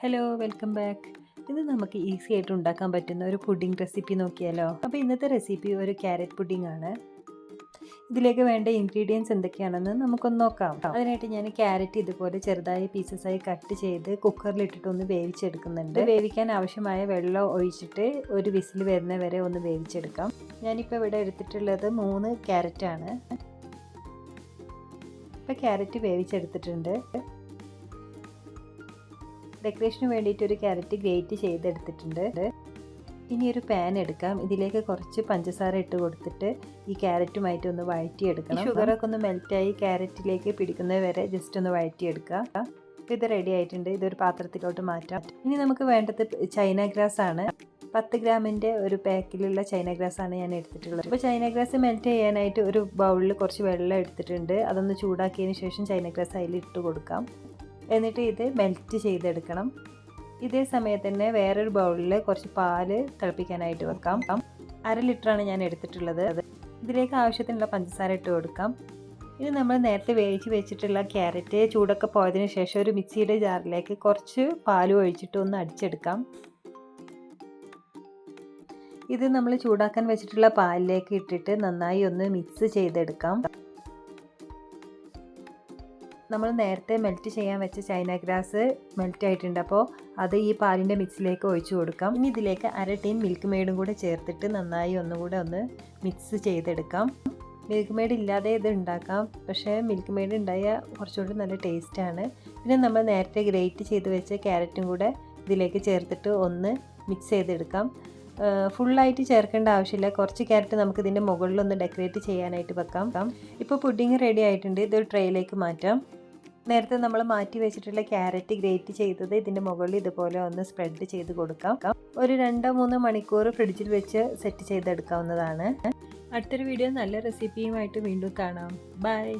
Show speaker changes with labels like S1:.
S1: Hello welcome back ഇത് നമുക്ക് easy ആയിട്ട് ഉണ്ടാക്കാൻ പറ്റുന്ന ഒരു പുഡിംഗ് റെസിപ്പി നോക്കിയാലോ? അപ്പോൾ ഇന്നത്തെ റെസിപ്പി ഒരു ക്യാരറ്റ് പുഡിംഗ് ആണ്. ഇതിലേക്ക് വേണ്ട ഇൻഗ്രീഡിയൻസ് എന്തൊക്കെയാണെന്ന് നമുക്കൊന്ന് നോക്കാം. അതിനായിട്ട് ഞാൻ ക്യാരറ്റ് ഇതുപോലെ ചെറുതായി പീസസായി കട്ട് ചെയ്ത് കുക്കറിൽ ഇട്ടിട്ട് ഒന്ന് വേവിച്ചെടുക്കുന്നുണ്ട്. വേവിക്കാൻ ആവശ്യമായ വെള്ളം ഒഴിച്ചിട്ട് ഒരു വിസിൽ വരുന്ന വരെ ഒന്ന് വേവിച്ചെടുക്കാം. ഞാനിപ്പോൾ ഇവിടെ എടുത്തിട്ടുള്ളത് മൂന്ന് ക്യാരറ്റാണ് ഇപ്പോൾ ക്യാരറ്റ് വേവിച്ചെടുത്തിട്ടുണ്ട്. ഡെക്കറേഷന് വേണ്ടിയിട്ട് ഒരു ക്യാരറ്റ് ഗ്രേറ്റ് ചെയ്തെടുത്തിട്ടുണ്ട്. ഇനി ഒരു പാൻ എടുക്കാം. ഇതിലേക്ക് കുറച്ച് പഞ്ചസാര ഇട്ട് കൊടുത്തിട്ട് ഈ ക്യാരറ്റുമായിട്ട് ഒന്ന് വഴറ്റിയെടുക്കണം. ഷുഗറൊക്കെ ഒന്ന് മെൽറ്റായി ക്യാരറ്റിലേക്ക് പിടിക്കുന്നത് വരെ ജസ്റ്റ് ഒന്ന് വഴറ്റിയെടുക്കുക ഇത് റെഡി ആയിട്ടുണ്ട്. ഇതൊരു പാത്രത്തിലോട്ട് മാറ്റാം. ഇനി നമുക്ക് വേണ്ടത് ചൈന ഗ്രാസ് ആണ്. പത്ത് ഗ്രാമിന്റെ ഒരു പാക്കിലുള്ള ചൈന ഗ്രാസ് ആണ് ഞാൻ എടുത്തിട്ടുള്ളത്. അപ്പോൾ ചൈന ഗ്രാസ് മെൽറ്റ് ചെയ്യാനായിട്ട് ഒരു ബൗളിൽ കുറച്ച് വെള്ളം എടുത്തിട്ടുണ്ട്. അതൊന്ന് ചൂടാക്കിയതിന് ശേഷം ചൈന ഗ്രാസ് അതിൽ ഇട്ട് കൊടുക്കാം. എന്നിട്ട് ഇത് മെൽറ്റ് ചെയ്തെടുക്കണം. ഇതേ സമയത്ത് തന്നെ വേറൊരു ബൗളിൽ കുറച്ച് പാൽ തിളപ്പിക്കാനായിട്ട് വെക്കാം. അര ലിറ്ററാണ് ഞാൻ എടുത്തിട്ടുള്ളത്. ഇതിലേക്ക് ആവശ്യത്തിനുള്ള പഞ്ചസാര ഇട്ട് കൊടുക്കാം. ഇനി നമ്മൾ നേരത്തെ വേവിച്ച് വെച്ചിട്ടുള്ള ക്യാരറ്റ് ചൂടൊക്കെ പോയതിന് ശേഷം ഒരു മിക്സിയുടെ ജാറിലേക്ക് കുറച്ച് പാൽ ഒഴിച്ചിട്ട് ഒന്ന് അടിച്ചെടുക്കാം. ഇത് നമ്മൾ ചൂടാക്കാൻ വെച്ചിട്ടുള്ള പാലിലേക്ക് ഇട്ടിട്ട് നന്നായി ഒന്ന് മിക്സ് ചെയ്തെടുക്കാം. നമ്മൾ നേരത്തെ മെൽറ്റ് ചെയ്യാൻ വെച്ച ചൈന ഗ്രാസ് മെൽറ്റ് ആയിട്ടുണ്ട്. അപ്പോൾ അത് ഈ പാലിന്റെ മിക്സിലേക്ക് ഒഴിച്ചു കൊടുക്കാം. ഇനി ഇതിലേക്ക് അര ടീൻ മിൽക്ക് മെയ്ഡും കൂടെ ചേർത്തിട്ട് നന്നായി ഒന്നുകൂടെ ഒന്ന് മിക്സ് ചെയ്തെടുക്കാം. മിൽക്ക് മെയ്ഡ് ഇല്ലാതെ ഇത് ഉണ്ടാക്കാം. പക്ഷേ മിൽക്ക് മെയ്ഡ് ഉണ്ടായ കുറച്ചുകൂടി നല്ല ടേസ്റ്റാണ് പിന്നെ നമ്മൾ നേരത്തെ ഗ്രേറ്റ് ചെയ്ത് വെച്ച ക്യാരറ്റും കൂടെ ഇതിലേക്ക് ചേർത്തിട്ട് ഒന്ന് മിക്സ് ചെയ്തെടുക്കാം. ഫുള്ളായിട്ട് ചേർക്കേണ്ട ആവശ്യമില്ല. കുറച്ച് ക്യാരറ്റ് നമുക്ക് ഇതിന്റെ മുകളിലൊന്ന് ഡെക്കറേറ്റ് ചെയ്യാനായിട്ട് വെക്കാം. ഇപ്പോൾ പുഡിങ് റെഡി ആയിട്ടുണ്ട്. ഇതൊരു ട്രേയിലേക്ക് മാറ്റാം. നേരത്തെ നമ്മൾ മാറ്റി വെച്ചിട്ടുള്ള ക്യാരറ്റ് ഗ്രേറ്റ് ചെയ്തത് ഇതിന്റെ മുകളിൽ ഇതുപോലെ ഒന്ന് സ്പ്രെഡ് ചെയ്ത് കൊടുക്കാം. ഒരു രണ്ടോ മൂന്നോ മണിക്കൂർ ഫ്രിഡ്ജിൽ വെച്ച് സെറ്റ് ചെയ്തെടുക്കാവുന്നതാണ്. അടുത്തൊരു വീഡിയോ നല്ല റെസിപ്പിയുമായിട്ട് വീണ്ടും കാണാം. ബൈ